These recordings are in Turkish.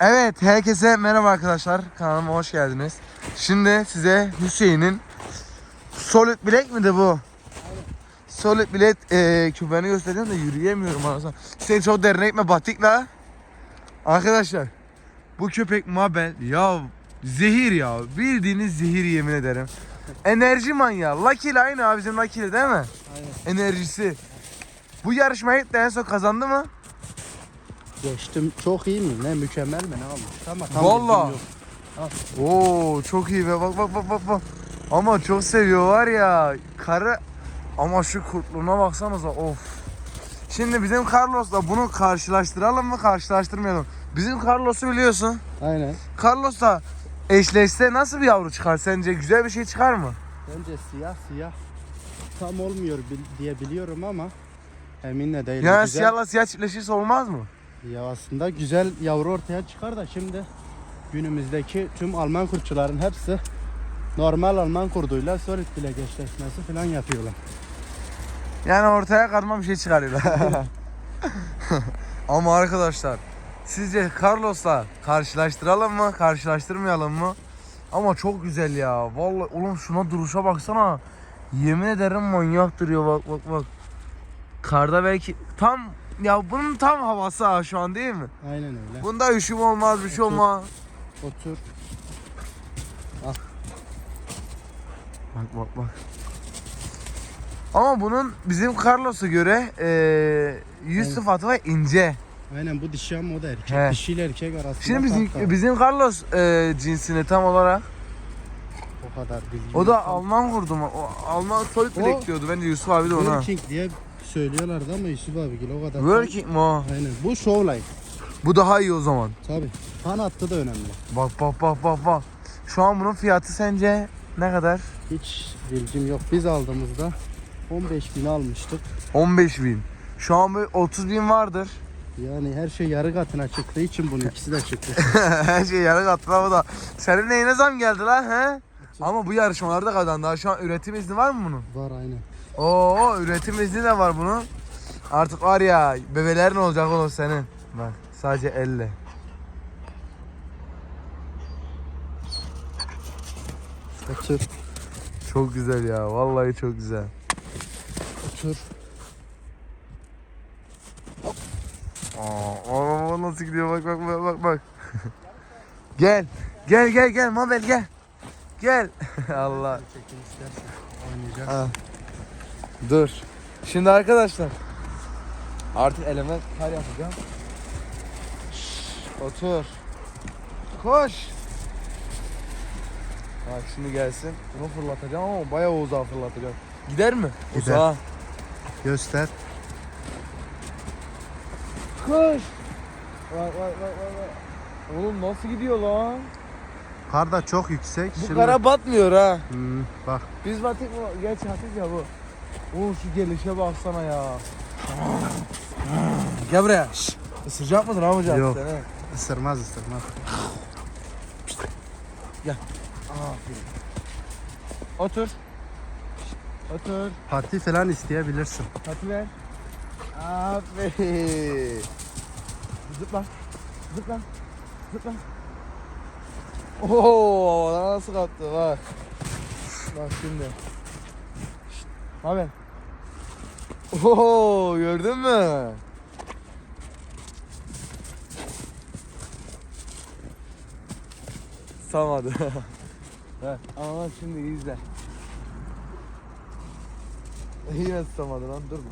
Evet, herkese merhaba arkadaşlar. Kanalıma hoş geldiniz. Şimdi size Hüseyin'in Solid bilek miydi bu? Solid bilet e, küpeni göstereceğim de yürüyemiyorum anasını. Hüseyin çok derine gitme batikla. Arkadaşlar bu köpek Mabel ya zehir ya bildiğiniz zehir yemin ederim. Enerji manyağı. Lucky ile aynı abi bizim Lucky ile değil mi? Aynen. Enerjisi. Bu yarışmayı gitti en son kazandı mı? Geçtim. Çok iyi mi? Ne mükemmel mi? Ne almış? Ama tam Vallahi. bilgim yok. Oo çok iyi be bak bak bak bak bak. Ama çok seviyor var ya karı ama şu kurtluğuna baksanıza of. Şimdi bizim Carlos'la bunu karşılaştıralım mı karşılaştırmayalım. Bizim Carlos'u biliyorsun. Aynen. Carlos'la eşleşse nasıl bir yavru çıkar sence? Güzel bir şey çıkar mı? Bence siyah siyah tam olmuyor bil- diye biliyorum ama emin de değilim. Yani güzel, siyahla siyah çiftleşirse olmaz mı? Ya aslında güzel yavru ortaya çıkar da şimdi günümüzdeki tüm Alman kurtçuların hepsi normal Alman kurduyla solid bile eşleşmesi falan yapıyorlar. Yani ortaya karma bir şey çıkarıyorlar. Ama arkadaşlar sizce Carlos'la karşılaştıralım mı, karşılaştırmayalım mı? Ama çok güzel ya. Vallahi oğlum şuna duruşa baksana. Yemin ederim manyak duruyor bak bak bak. Karda belki tam ya bunun tam havası ha şu an değil mi? Aynen öyle. Bunda üşüm olmaz bir şey Otur. olmaz. Otur. Bak bak bak. Ama bunun bizim Carlos'a göre eee yüz Evet. sıfatı ve ince. Aynen bu dişi ama o da erkek. He. Dişiyle erkek arasında Şimdi bizim fark var. bizim Carlos e, cinsini tam olarak o kadar bilgim o da. Alman kurdu mu? O Alman soy O- bilek diyordu bence Yusuf abi de ona. Working diye söylüyorlardı ama Yusuf abigil o kadar. Working o? Aynen. Bu showline. Bu daha iyi o zaman. Tabi. Fan hattı da önemli. Bak bak bak bak bak. Şu an bunun fiyatı sence ne kadar? Hiç bilgim yok. Biz aldığımızda 15 bin almıştık. 15 bin. Şu an bir 30 bin vardır. Yani her şey yarı katına çıktığı için bunun ikisi de çıktı. Her şey yarı katlı ama da. Senin neyine zam geldi lan he? Ama bu yarışmalarda kazandı. Şu an üretim izni var mı bunun? Var aynen. Oo üretim izni de var bunun. Artık var ya bebelerin olacak oğlum senin. Bak sadece elle. Otur. Çok güzel ya. Vallahi çok güzel. Otur. Aa, aa, nasıl gidiyor bak bak bak bak bak. gel. Gel gel gel Mabel gel. Gel. Allah. Çekim istersen oynayacağız. Dur. Şimdi arkadaşlar. Artık eleme kar yapacağım. Şşş, otur. Koş. Bak şimdi gelsin. Bunu fırlatacağım ama bayağı uzağa fırlatacağım. Gider mi? Gider. Uzağa. Göster. Koş. Bak bak bak bak. bak. Oğlum nasıl gidiyor lan? Kar da çok yüksek. Bu Şimdi- kara batmıyor ha. Hmm, bak Biz batık mı? Geç hafif ya bu. Oğlum şu gelişe baksana ya. Gel buraya. Şşş. Isıracak mıdır amca? Yok. Seni? ısırmaz ısırmaz. Aferin. Otur. Otur. Parti falan isteyebilirsin. Katı ver. Aferin. Zıpla. Zıpla. Zıpla. Oo, nasıl kalktı bak. Bak şimdi. Haber. Oo, gördün mü? Samadı. Ama şimdi izle. Yine tutamadı lan durma.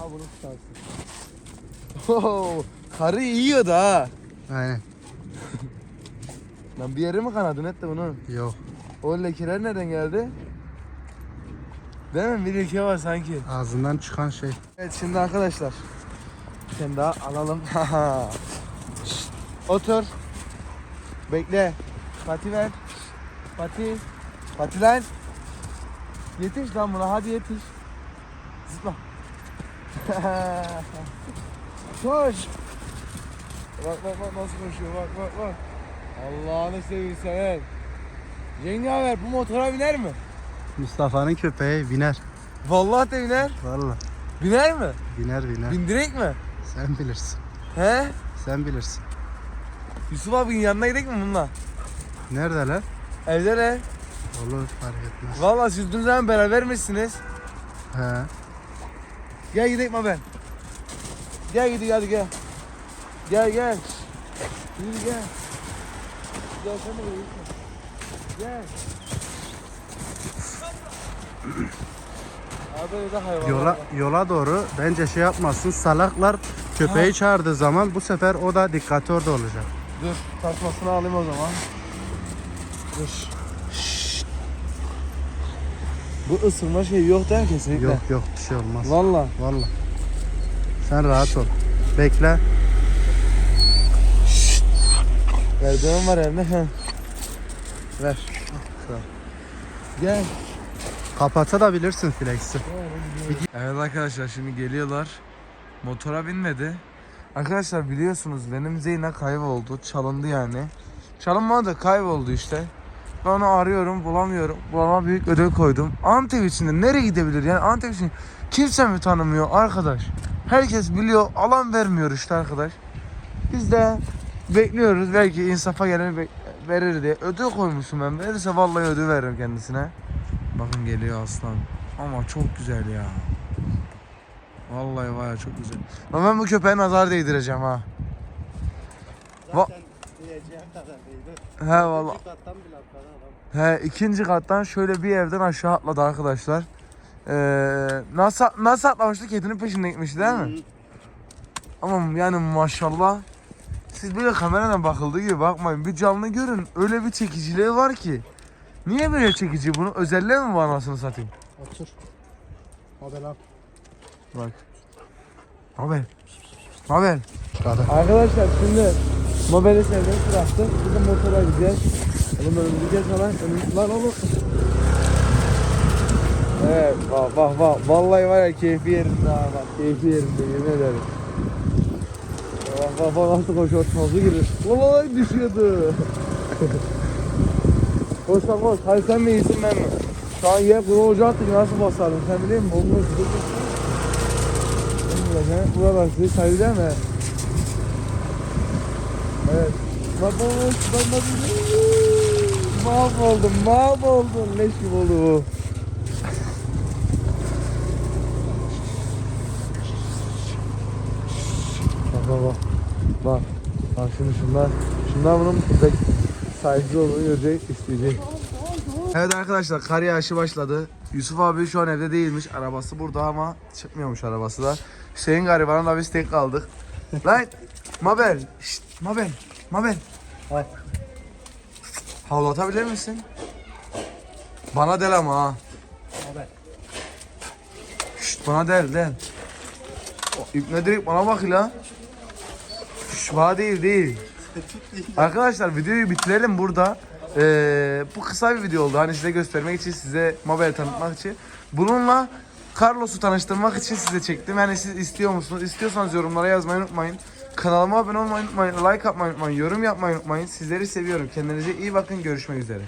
Aa bunu tutarsın. Oo, karı yiyordu ha. Aynen. Lan bir yeri mi kanadın etti bunun? Yok. O lekeler nereden geldi? Değil mi? Bir leke var sanki. Ağzından çıkan şey. Evet şimdi arkadaşlar. Tane daha alalım. Şşt, Otur. Bekle. Pati ver. Pati. Pati lan. Yetiş lan buna hadi yetiş. Zıpla. Koş. Bak bak bak nasıl koşuyor bak bak bak. Allah'ını seversen. Cengaver bu motora biner mi? Mustafa'nın köpeği biner. Vallahi de biner. Vallahi Biner mi? biner biner. Bindirek mi? Sen bilirsin. He? Sen bilirsin. Yusuf abinin yanına gidelim mi bununla? Neredeler? Evdeler. Olur fark etmez. Valla sürdüğünüz zaman beraber misiniz? He. Gel gidelim abi. Gel gidelim hadi gel. Gel gel. Yürü gel. Gel sen de gel. Gel. Yola yola doğru bence şey yapmasın. Salaklar köpeği çağırdığı zaman bu sefer o da dikkati orada olacak. Dur tasmasını alayım o zaman. Dur. Bu ısırma şeyi yok değil mi kesinlikle? Yok yok bir şey olmaz. Valla. Vallahi. Sen rahat ol. Bekle. Merdiven var elimde. Heh. Ver. Sağ ol. Gel. Kapatabilirsin flex'i. Evet arkadaşlar şimdi geliyorlar. Motora binmedi. Arkadaşlar biliyorsunuz benim Zeyna kayboldu. Çalındı yani. Çalınmadı kayboldu işte. Ben onu arıyorum bulamıyorum. Bulama büyük ödül koydum. Antep içinde nereye gidebilir yani Antep için kimse mi tanımıyor arkadaş? Herkes biliyor alan vermiyor işte arkadaş. Biz de bekliyoruz belki insafa gelir verir diye. Ödül koymuşum ben. Verirse vallahi ödül veririm kendisine. Bakın geliyor aslan. Ama çok güzel ya. Vallahi var ya çok güzel. Ama ben bu köpeğe nazar değdireceğim ha. Kadar değildi. He vallahi. kattan bile atladı adam. He ikinci kattan şöyle bir evden aşağı atladı arkadaşlar. Ee, nasıl nasıl atlamıştı? Kedinin peşinde gitmişti değil mi? Ama yani maşallah. Siz böyle kameradan bakıldığı gibi bakmayın. Bir canlı görün. Öyle bir çekiciliği var ki. Niye böyle çekici? Bunun özelliği mi var anasını satayım? Otur. Hadi lan. Bak. Haber. Haber. Arkadaşlar şimdi mobile bıraktık. Biz de motora gideceğiz. Oğlum önümüzdeki falan önümüz lan oğlum. Evet bak bak bak vallahi var ya keyfi yerinde ha bak keyfi yerinde yemin ederim. Bak bak bak nasıl koşuyor tozu girir. Vallahi düşüyordu. koş lan koş. Hadi sen mi iyisin ben mi? Şu an yer kuru olacaktı nasıl basardım sen biliyor musun? Olmuş. Buralar sizi sayılır mı? Evet. Bak bak bak bak bak. Mahvoldum mahvoldum. Leş gibi oldu bu. Bak bak bak. Bak. Bak şimdi şunlar. Şunlar bunun olduğunu görecek, isteyecek. Evet arkadaşlar kar yağışı başladı. Yusuf abi şu an evde değilmiş. Arabası burada ama çıkmıyormuş arabası da. Hüseyin garibanla biz tek kaldık. Lan Mabel. Şşt, Mabel. Mabel. Hay. Havlatabilir misin? Bana del ama ha. Haber. Şşt bana del del. İbne direkt bana bak la. Şşt bana değil değil. Arkadaşlar videoyu bitirelim burada. Ee, bu kısa bir video oldu. Hani size göstermek için, size mobile tanıtmak için. Bununla Carlos'u tanıştırmak için size çektim. Yani siz istiyor musunuz? İstiyorsanız yorumlara yazmayı unutmayın. Kanalıma abone olmayı unutmayın. Like atmayı unutmayın. Yorum yapmayı unutmayın. Sizleri seviyorum. Kendinize iyi bakın. Görüşmek üzere.